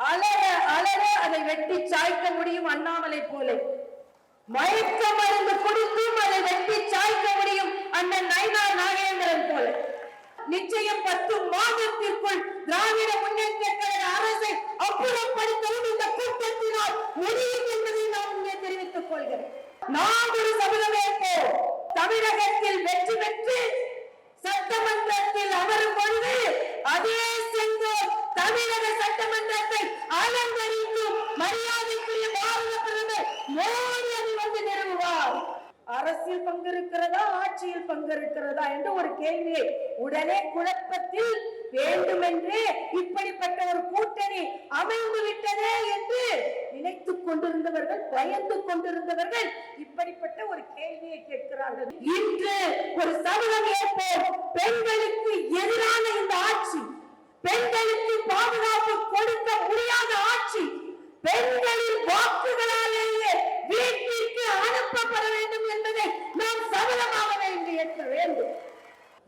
அலற அலற அதை வெட்டி சாய்க்க முடியும் அண்ணாமலை போல. மயக்க மருந்து குடித்தும் அதை வெட்டி சாய்க்க முடியும் அண்ணன் நைனா நாகேந்திரன் போல. நிச்சயம் பத்து மாதத்திற்குள் திராவிட முன்னேற்ற கழக அரசை அப்புறப்படுத்தவும் இந்த கூட்டத்தினால் முடியும் என்பதை நான் இங்கே தெரிவித்துக் கொள்கிறேன். நாம் ஒரு சபதமேற்போம் தமிழகத்தில் வெற்றி பெற்று சட்டமன்றத்தில் அமரும் பொழுது அதே செங்கோல் தமிழக சட்டமன்றத்தை அலங்கரிக்கும் மரியாதைக்குரிய பாரத பிரதமர் மோடி அதை வந்து நிறுவுவார் அரசியல் பங்கு இருக்கிறதா ஆட்சியில் பங்கு இருக்கிறதா என்று ஒரு கேள்வியை உடனே குழப்பத்தில் வேண்டுமென்றே இப்படிப்பட்ட ஒரு கூட்டணி அமைந்து விட்டதே என்று நினைத்துக் கொண்டிருந்தவர்கள் பயந்து கொண்டிருந்தவர்கள் இப்படிப்பட்ட ஒரு கேள்வியை கேட்கிறார்கள். இன்று ஒரு சமூகம் ஏற்போம். பெண்களுக்கு எதிரான இந்த ஆட்சி பெண்களுக்கு பாதுகாப்பு கொடுக்க முடியாத ஆட்சி பெண்களின் வாக்குகளாலேயே வீட்டில் அனுப்பப்பட வேண்டும் என்பதை நாம் சபலமாக இன்று ஏற்க வேண்டும்.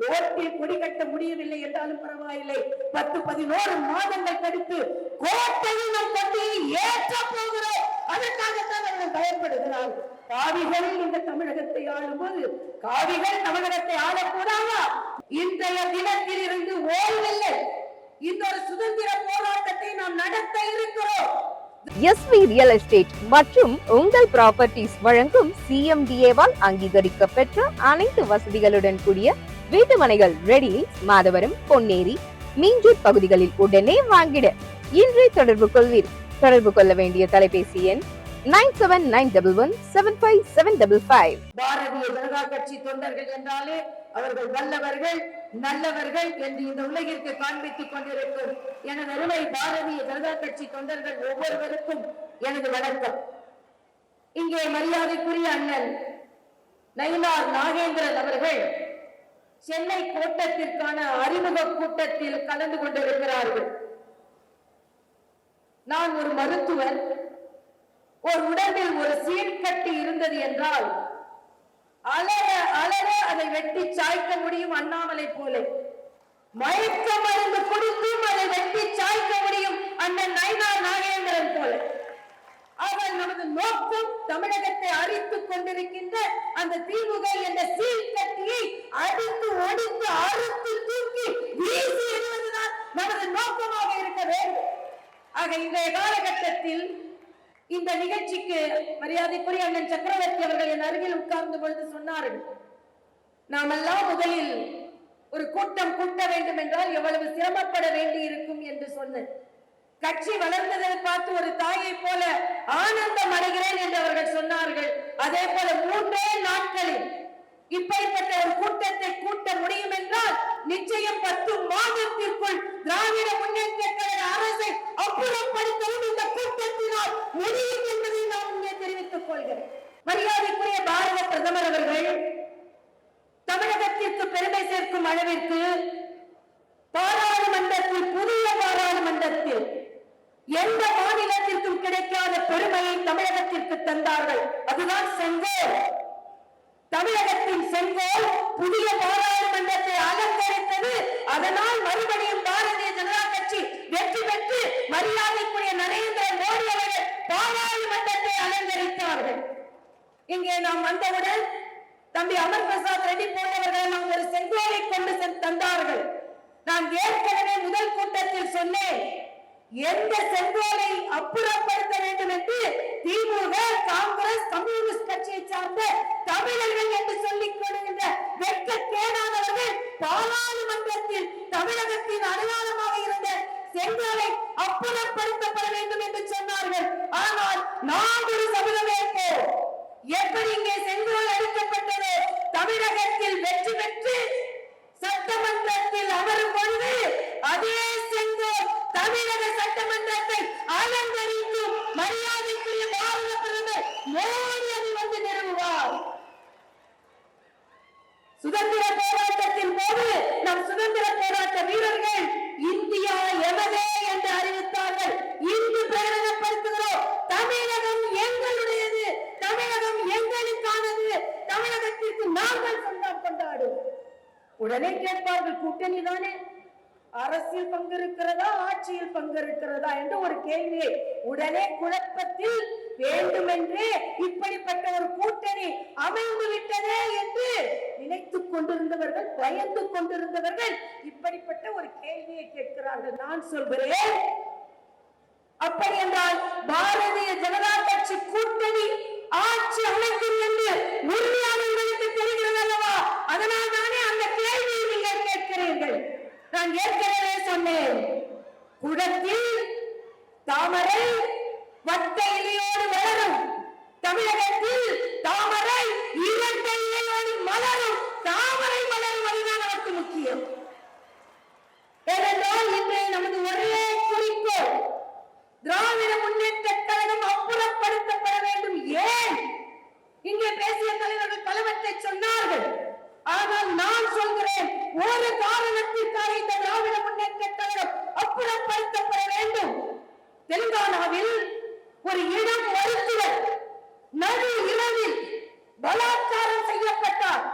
நோட்டில் கொடி கட்ட முடியவில்லை என்றாலும் பரவாயில்லை. பத்து பதினோரு மாதங்கள் கழித்து கோட்டையில் நம் கொடியை ஏற்ற போகிறோம். அதற்காகத்தான் அவர்கள் பயன்படுகிறார் காவிகள் இந்த தமிழகத்தை ஆளும்போது காவிகள் தமிழகத்தை ஆளக்கூடாதா? இன்றைய தினத்தில் இருந்து ஓய்வில்லை. இந்த ஒரு சுதந்திர போராட்டத்தை நாம் நடத்த இருக்கிறோம். எஸ்வி ரியல் எஸ்டேட் மற்றும் உங்கள் ப்ராப்பர்ட்டிஸ் வழங்கும் சிஎம்டிஏவால் அங்கீகரிக்க பெற்ற அனைத்து வசதிகளுடன் கூடிய வீட்டு மனைகள் ரெடி மாதவரம் பொன்னேரி மீஞ்சூர் பகுதிகளில் உடனே வாங்கிட. இன்றே தொடர்பு கொள்வீர். தொடர்பு கொள்ள வேண்டிய தொலைபேசி எண் nine seven nine double one seven five seven double five Bharatiya Janata கட்சி தொண்டர்கள் என்றாலே அவர்கள் வல்லவர்கள் நல்லவர்கள் என்று இந்த உலகிற்கு காண்பித்துக் கொண்டிருக்கும். எனது அருமை பாரதிய ஜனதா கட்சி தொண்டர்கள் ஒவ்வொருவருக்கும் எனது வணக்கம். இங்கே மரியாதைக்குரிய அண்ணன் நயினார் நாகேந்திரன் அவர்கள் சென்னை கோட்டத்திற்கான அறிமுக கூட்டத்தில் கலந்து கொண்டிருக்கிறார்கள். நான் ஒரு மருத்துவர். ஒரு உடம்பில் ஒரு சீர்கட்டி இருந்தது என்றால் அலர அலர அதை வெட்டி சாய்க்க முடியும் அண்ணாமலை போல. மயக்க மருந்து குடித்தும் அதை வெட்டி சாய்க்க முடியும் அண்ணன் நைனா நாகேந்திரன் போல. அவள் நமது நோக்கம் தமிழகத்தை அழித்துக் கொண்டிருக்கின்ற அந்த திமுக என்ற சீர்கட்டியை அடித்து ஒடித்து அறுத்து தூக்கி வீசி எறிவதுதான் நமது நோக்கமாக இருக்க வேண்டும் ஆக இன்றைய காலகட்டத்தில் இந்த நிகழ்ச்சிக்கு மரியாதைக்குரிய அண்ணன் சக்கரவர்த்தி அவர்கள் என் அருகில் உட்கார்ந்த பொழுது சொன்னார்கள் நாமெல்லாம் முதலில் ஒரு கூட்டம் கூட்ட வேண்டும் என்றால் எவ்வளவு சிரமப்பட வேண்டி இருக்கும் என்று சொன்னேன். கட்சி வளர்ந்ததை பார்த்து ஒரு தாயை போல ஆனந்தம் அடைகிறேன் என்று அவர்கள் சொன்னார்கள். அதே போல மூன்றே நாட்களில் இப்படிப்பட்ட ஒரு கூட்டத்தை கூட்ட முடியும் என்றால் நிச்சயம் பத்து மாதத்திற்குள் திராவிட முன்னேற்ற கழக அரசை அப்புறப்படுத்தவும் இந்த கூட்டத்தினால் முடியும் என்பதை நான் இங்கே தெரிவித்துக் கொள்கிறேன். மரியாதைக்குரிய பாரத பிரதமர் அவர்கள் தமிழகத்திற்கு பெருமை சேர்க்கும் அளவிற்கு பாராளுமன்றத்தில் புதிய பாராளுமன்றத்தில் எந்த மாநிலத்திற்கும் கிடைக்காத பெருமையை தமிழகத்திற்கு தந்தார்கள். அதுதான் செங்கோல். தமிழகத்தின் செங்கோல் புதிய பாராளுமன்றத்தை அலங்கரித்தது. அதனால் மறுபடியும் பாரதிய ஜனதா கட்சி வெற்றி பெற்று மரியாதைக்குரிய நரேந்திர மோடி அவர்கள் பாராளுமன்றத்தை அலங்கரித்தார்கள். இங்கே நாம் வந்தவுடன் தம்பி அமர் பிரசாத் ரெட்டி போன்றவர்கள் ஒரு செங்கோலை கொண்டு தந்தார்கள். நான் ஏற்கனவே முதல் கூட்டத்தில் சொன்னேன். எந்த செங்கோலை அப்புறப்படுத்த வேண்டும் என்று திமுக காங்கிரஸ் கம்யூனிஸ்ட் கட்சியை சார்ந்த தமிழர்கள் என்று சொல்லிக் கொள்கின்ற வெட்கக்கேடானவர்கள் பாராளுமன்றத்தில் தமிழகத்தின் அடையாளமாக இருந்த செங்கோலை அப்புறப்படுத்தப்பட வேண்டும் என்று சொன்னார்கள். ஆனால் நாம் ஒரு சபதம் எப்படி இங்கே செங்கோல் அளிக்கப்பட்டது தமிழக வெற்றி பெற்று சட்டமன்றத்தில் அமரும் பொழுது அதே செங்கோல் தமிழக சட்டமன்றத்தை அலங்கரிக்கும் மரியாதைக்குரிய பாரத பிரதமர் மோடி அதை வந்து நிறுவுவார் சுதந்திர போராட்டத்தின் போது நம் சுதந்திர போராட்ட வீரர்கள் இந்தியா எமதே என்று அறிவித்தார்கள் இன்று பிரகடனப்படுத்துகிறோம் தமிழகம் எங்களுடையது தமிழகம் எங்களுக்கானது தமிழகத்திற்கு நாங்கள் சொந்தம் கொண்டாடும் உடனே கேட்பார்கள் கூட்டணி தானே அரசியல் பங்கு இருக்கிறதா ஆட்சியில் பங்கு இருக்கிறதா என்று ஒரு கேள்வியை உடனே குழப்பத்தில் வேண்டுமென்றே இப்படிப்பட்ட ஒரு கூட்டணி அமைந்து விட்டதே என்று நினைத்துக் கொண்டிருந்தவர்கள் பயந்து கொண்டிருந்தவர்கள் இப்படிப்பட்ட ஒரு கேள்வியை கேட்கிறார்கள். நான் சொல்கிறேன் அப்படி என்றால் பாரதிய ஜனதா கட்சி கூட்டணி ஆட்சி அமைக்கும் என்று உறுதியாக உங்களுக்கு தெரிகிறது அல்லவா அதனால் தானே அந்த கேள்வியை நீங்கள் கேட்கிறீர்கள் நான் ஏற்கனவே சொன்னேன் குடத்தில் தாமரை வட்ட இலையோடு வளரும் தமிழகத்தில் தாமரை இரட்டை இலையோடு மலரும் தாமரை மலரும் அதுதான் நமக்கு முக்கியம் ஏனென்றால் இன்று நமது ஒரே குறிக்கோள் திராவிட முன்னேற்ற கழகம் அப்புறப்படுத்தப்பட வேண்டும் ஏன் இங்கே பேசிய தலைவர்கள் பலவற்றை சொன்னார்கள் ஆனால் நான் சொல்கிறேன் ஒரு காரணத்திற்காக இந்த திராவிட முன்னேற்ற கழகம் அப்புறப்படுத்தப்பட வேண்டும் தெலுங்கானாவில் ஒரு இளம் மருத்துவர் நடு இரவில் பலாத்காரம் செய்யப்பட்டார்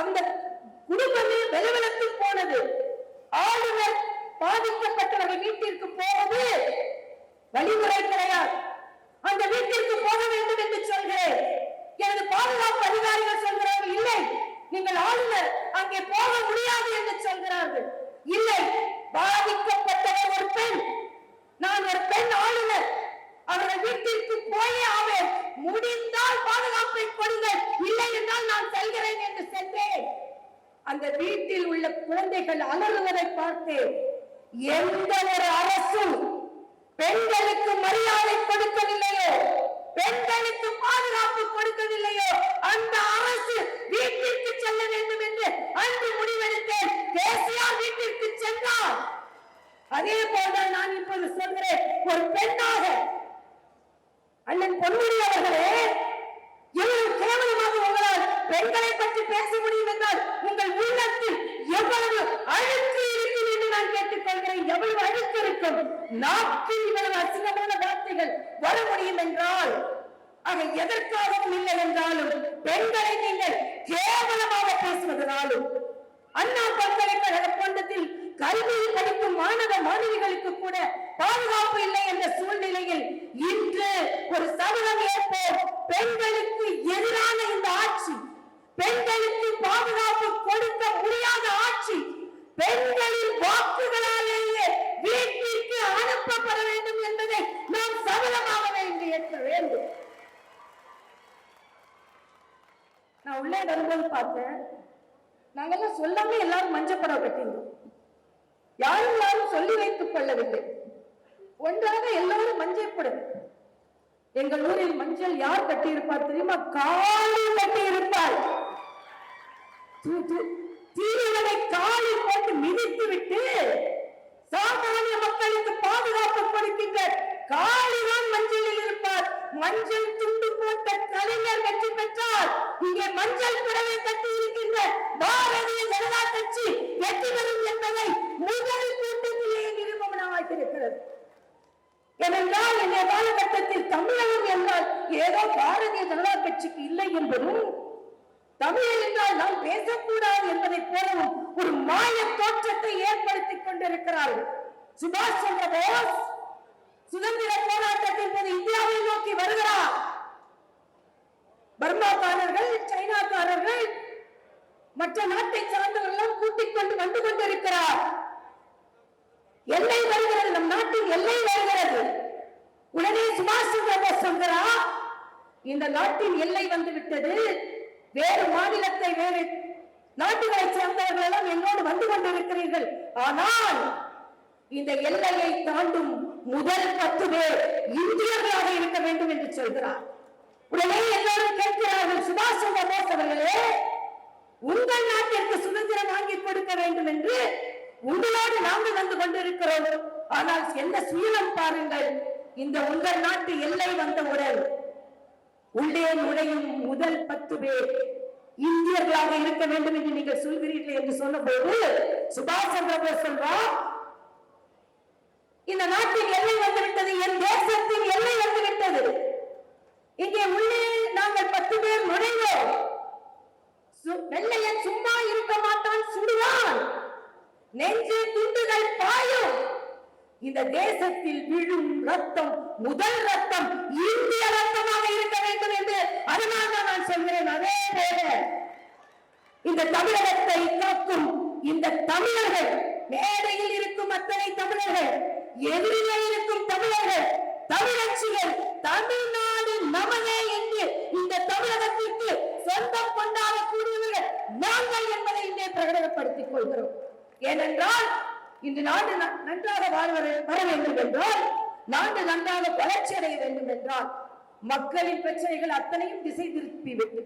அந்த குடும்பமே வெலவெலத்து போனது. ஆளுநர் பாதிக்கப்பட்டவர்கள் வீட்டிற்கு போவது வழிமுறை கிடையாது. அந்த வீட்டிற்கு போக வேண்டும் என்று சொல்கிறேன். எனது பாதுகாப்பு அதிகாரிகள் சொல்கிறார்கள் இல்லை நீங்கள் ஆளுநர் அங்கே போக முடியாது என்று சொல்கிறார்கள். இல்லை பாதிக்கப்பட்டவர் ஒரு பெண். நான் ஒரு பெண் ஆளுநர். அவர்கள் வீட்டிற்கு போயே ஆவேன். முடிந்த பாதுகாப்பை கொடுங்கள். இல்லை என்றால் நான் செல்கிறேன் என்று சென்றேன். அந்த வீட்டில் உள்ள குழந்தைகள் அலறுவதை பார்த்தேன். எந்த ஒரு அரசும் பெண்களுக்கு மரியாதை கொடுக்கவில்லையோ பெண்களுக்கு பாதுகாப்பு கொடுக்கவில்லையோ அந்த அரசு வீட்டிற்கு செல்ல வேண்டும் என்று அன்று முடிவெடுத்தேன். கேசியார் வீட்டிற்கு சென்றார். அதே போல்தான் நான் இப்போது சொல்கிறேன் ஒரு பெண்ணாக அண்ணன் பொன்முடி அவர்களே பெண்களை பற்றி பேச முடியும் என்றால் உங்கள் உள்ளத்தில் எவ்வளவு அழுக்கு இருக்கும் என்று நான் கேட்டுக்கொள்கிறேன். எவ்வளவு அழுக்கு இருக்கும்? நாட்டில் இவ்வளவு அசிங்கமான வார்த்தைகள் வர முடியும் என்றால் ஆக எதற்காகவும் இல்லை என்றாலும் பெண்களை நீங்கள் கேவலமாக பேசுவதனாலும் அண்ணா பல்கலைக்கழக போன்றத்தில் கல்வியில் படிக்கும் மாணவ மாணவிகளுக்கு கூட பாதுகாப்பு இல்லை என்ற சூழ்நிலையில் இன்று ஒரு சபதம் ஏற்போம். பெண்களுக்கு எதிரான இந்த ஆட்சி பெண்களுக்கு பாதுகாப்பு கொடுக்க முடியாத ஆட்சி பெண்களின் வாக்குகளாலேயே வீட்டிற்கு அனுப்பப்பட வேண்டும் என்பதை நாம் சபதமாக இன்று ஏற்க வேண்டும். நான் உள்ளே வரும்போது பார்த்தேன். நாங்கெல்லாம் சொல்லாம எல்லாரும் மஞ்சள் கட்டியிருந்தோம். யாரும் யாரும் சொல்லி வைத்துக் கொள்ளவில்லை. ஒன்றாக எல்லாரும் மஞ்சப்படும் எங்கள் ஊரில் மஞ்சள் யார் கட்டியிருப்பார் தெரியுமா? காளி கட்டியிருப்பார். தீயவனை காலில் போட்டு மிதித்து விட்டு சாமானிய மக்களுக்கு பாதுகாப்பு கொடுக்கின்ற காளிதான் மஞ்சளில் இருப்பார். மஞ்சள் துண்டு போட்ட கலைஞர் வெற்றி பெற்றால் இங்கே மஞ்சள் புடவை கட்டி இருக்கின்ற பாரதிய ஜனதா கட்சி வெற்றி பெறும் என்பதை முதல் கூட்டத்திலேயே நிரூபணமாக இருக்கிறது ஏனென்றால் இந்த காலகட்டத்தில் தமிழகம் என்றால் ஏதோ பாரதிய ஜனதா கட்சிக்கு இல்லை என்பதும் தமிழ் என்றால் நாம் பேசக்கூடாது என்பதை போலவும் ஒரு மாய தோற்றத்தை ஏற்படுத்திக் கொண்டிருக்கிறார்கள். சுபாஷ் சந்திர போஸ் சுதந்திர போராட்டத்தின் போது இந்தியாவை நோக்கி வருகிறார். பர்மாக்காரர்கள் சைனாக்காரர்கள் மற்ற நாட்டை சார்ந்தவர்கள் கூட்டிக் கொண்டு வந்து கொண்டிருக்கிறார். எல்லை வருகிறது நம் நாட்டின் எல்லை வருகிறது. உடனே சுபாஷ் சந்திர போஸ் சொல்கிறார் இந்த நாட்டின் எல்லை வந்துவிட்டது. வேறு மாநிலத்தை வேறு நாட்டுகளைச் சேர்ந்தவர்கள் எல்லாம் என்னோடு வந்து கொண்டிருக்கிறீர்கள். ஆனால் இந்த எல்லையை தாண்டும் முதல் பத்து பேர் இந்தியர்களாக இருக்க வேண்டும் என்று சொல்கிறார். உடனே எல்லாரும் கேட்கிறார்கள் சுபாஷ் சந்திர போஸ் அவர்களே உங்கள் நாட்டிற்கு சுதந்திரம் வாங்கி கொடுக்க வேண்டும் என்று உங்களோடு நாங்கள் வந்து கொண்டிருக்கிறோம். ஆனால் என்ன சுயலம் பாருங்கள் இந்த உங்கள் நாட்டு எல்லை வந்தவுடன் உள்ளே நுழையும் முதல் பத்து பேர் இந்தியர்களாக இருக்க வேண்டும் என்று நீங்கள் சொல்கிறீர்கள் என்று சொன்னபோது சுபாஷ் சந்திர போஸ் சொல்றார் இந்த நாட்டின் எல்லை வந்துவிட்டது என் தேசத்தின் எல்லை வந்துவிட்டது. இங்கே உள்ளே நாங்கள் பத்து பேர் நுழைவோம். சு- வெள்ளையன் சும்மா இருக்க மாட்டான் சுடுவான். நெஞ்சு துண்டுகள் பாயல் இந்த தேசத்தில் விழும் ரத்தம் முதல் ரத்தம் இந்திய ரத்தமாக இருக்க வேண்டும் என்று அதனால் தான் நான் சொல்கிறேன் அதே போல இந்த தமிழகத்தை காக்கும் இந்த தமிழர்கள் மேடையில் இருக்கும் அத்தனை தமிழர்கள் எதிரிலே இருக்கும் தமிழர்கள் தமிழச்சிகள் தமிழ்நாடு நமதே என்று இந்த தமிழகத்திற்கு சொந்தம் கொண்டாடக்கூடியவர்கள் நாங்கள் என்பதை இங்கே பிரகடனப்படுத்திக் கொள்கிறோம். ஏனென்றால் இந்த நாடு நன்றாக வாழ்வர வர- வர வேண்டும் என்றால் நாடு நன்றாக வளர்ச்சி அடைய வேண்டும் என்றால் மக்களின் பிரச்சனைகள் அத்தனையும் திசை திருப்பி விட்டு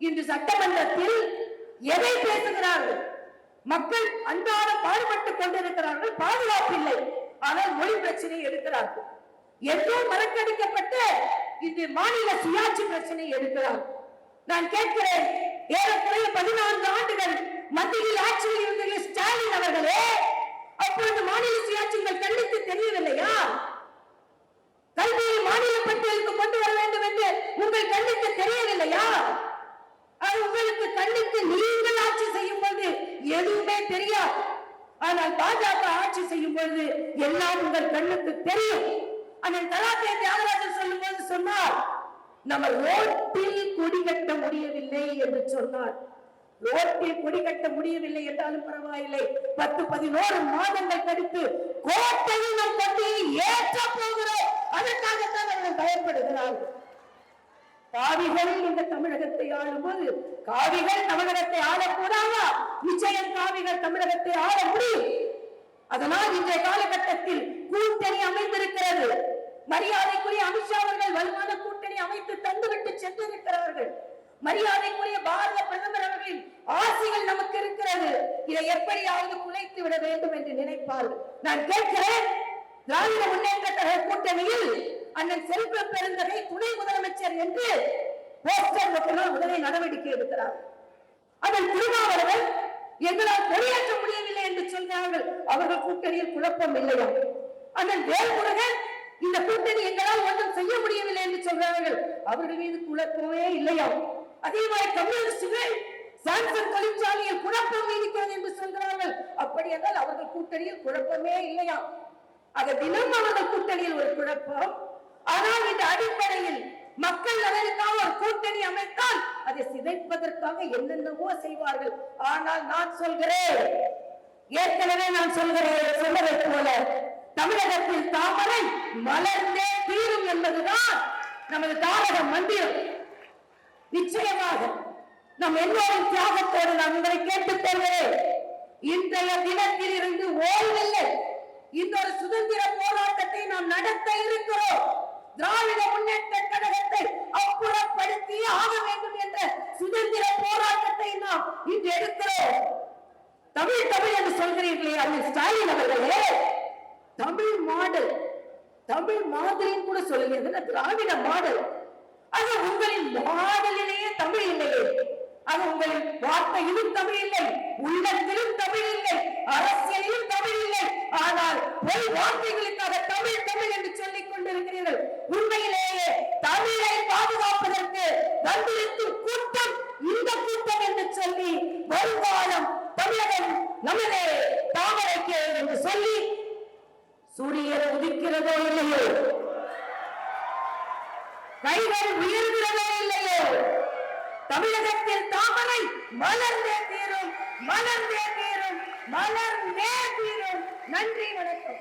இன்று சட்டமன்றத்தில் எதை பேசுகிறார்கள்? மக்கள் அன்றாட பாடுபட்டுக் கொண்டிருக்கிறார்கள் பாதுகாப்பு இல்லை ஆனால் மொழி பிரச்சனை எடுக்கிறார்கள். என்றோ மறக்கடிக்கப்பட்ட இந்த மாநில சுயாட்சி பிரச்சனை எடுக்கிறார்கள் நான் கேட்கிறேன் ஏறக்குறைய பதினான்கு ஆண்டுகள் மத்தியில் ஆட்சியில் இருந்த ஸ்டாலின் அவர்களே அப்பொழுது மாநில சுயாட்சிகள் கண்ணுக்கு தெரியவில்லையா கல்வியை மாநில பட்டியலுக்கு கொண்டு வர வேண்டும் என்று உங்கள் கண்ணுக்கு தெரியவில்லையா அது உங்களுக்கு கண்ணுக்கு நீங்கள் ஆட்சி செய்யும் பொழுது எதுவுமே தெரியாது ஆனால் பாஜக ஆட்சி செய்யும் பொழுது எல்லாம் உங்கள் தெரியும். அண்ணன் கலாத்திய தியாகராஜன் சொல்லும் போது சொன்னார் நம்ம ரோட்டில் கொடி கட்ட முடியவில்லை என்று சொன்னார். ரோட்டில் கொடி கட்ட முடியவில்லை என்றாலும் பரவாயில்லை. பத்து பதினோரு மாதங்கள் கழித்து கோட்டையில் நம் கொடியை ஏற்ற போகிறோம். அதற்காகத்தான் அவர்கள் பயப்படுகிறார்கள். காவிகள் இந்த தமிழகத்தை ஆளும்போது காவிகள் தமிழகத்தை ஆளக்கூடாதா? நிச்சயம் காவிகள் தமிழகத்தை ஆள முடியும். அதனால் இன்றைய காலகட்டத்தில் கூட்டணி அமைந்திருக்கிறது. மரியாதைக்குரிய அமித்ஷா அவர்கள் வலுவான கூட்டணி அமைத்து தந்துவிட்டு சென்றிருக்கிறார்கள் மரியாதைக்குரிய பாரத பிரதமர் அவர்களின் ஆசைகள் நமக்கு இருக்கிறது. இதை எப்படியாவது குலைத்து விட வேண்டும் என்று நினைப்பார்கள் நான் கேட்கிறேன் திராவிட முன்னேற்ற கழக கூட்டணியில் அண்ணன் செல்வ பெருந்தகை துணை முதலமைச்சர் என்று போஸ்டர் நோக்கினால் உடனே நடவடிக்கை எடுக்கிறார். அதன் திருமாவளவன் எங்களால் கொடியேற்ற முடியும் என்று சொன்னார்கள். அவர்கள் கூட்டணியில் குழப்பம் இல்லையா? அண்ணன் வேல்முருகன் இந்த கூட்டணி எங்களால் ஒன்றும் செய்ய முடியவில்லை என்று சொல்றார்கள். அவர்கள் மீது குழப்பமே இல்லையா? அதே மாதிரி கம்யூனிஸ்டுகள் சாம்சங் தொழிற்சாலையில் குழப்பம் இருக்கிறது என்று சொல்கிறார்கள். அப்படி என்றால் அவர்கள் கூட்டணியில் குழப்பமே இல்லையா? ஆக தினம் அவர்கள் கூட்டணியில் ஒரு குழப்பம். ஆனால் இந்த அடிப்படையில் மக்கள் நலனுக்காக ஒரு கூட்டணி அமைத்தால் அதை சிதைப்பதற்காக என்னென்னவோ செய்வார்கள். ஆனால் நான் சொல்கிறேன் ஏற்கனவே நான் சொல்கிறேன் சொன்னதைப் போல தமிழகத்தில் தாமரை மலர்ந்தே தீரும் என்பதுதான் நமது தாரக மந்திரம். நிச்சயமாக நம் எல்லோரும் தியாகத்தோடு நான் உங்களை கேட்டுக் கொள்கிறேன். இன்றைய தினத்தில் இருந்து ஓய்வில்லை. இன்னொரு சுதந்திர போராட்டத்தை நாம் நடத்த இருக்கிறோம். திராவிட முன்னேற்ற கழகத்தை அப்புறப்படுத்தி ஆக வேண்டும் என்ற சுதந்திர போராட்டத்தை நாம் இன்று எடுக்கிறோம். தமிழ் தமிழ் என்று சொல்கிறீர்களே அண்ணன் ஸ்டாலின் அவர்களே. தமிழ் மாடல் தமிழ் மாதிரின்னு கூட சொல்லுங்க திராவிட மாடல். அது உங்களின் மாடலிலேயே தமிழ் இல்லையே. அது உங்களின் வார்த்தையிலும் தமிழ் இல்லை உள்ளத்திலும் தமிழ் இல்லை அரசியலிலும் தமிழ் இல்லை. ஆனால் பொய் வார்த்தைகளுக்காக தமிழ் தமிழ் என்று சொல்லிக் கொண்டிருக்கிறீர்கள். உண்மையிலேயே தமிழை பாதுகாப்பதற்கு வந்திருக்கும் கூட்டம் இந்த கூட்டம் என்று சொல்லி வருங்காலம் தமிழகம் நமதே தாமரைக்கு என்று சொல்லி சூரியன் உதிக்கிறதோ இல்லையோ? கைகள் உயர்கிறதோ இல்லையோ? தமிழகத்தில் தாமரை மலர்ந்தே தீரும் மலர்ந்தே தீரும் மலர்ந்தே தீரும். நன்றி வணக்கம்.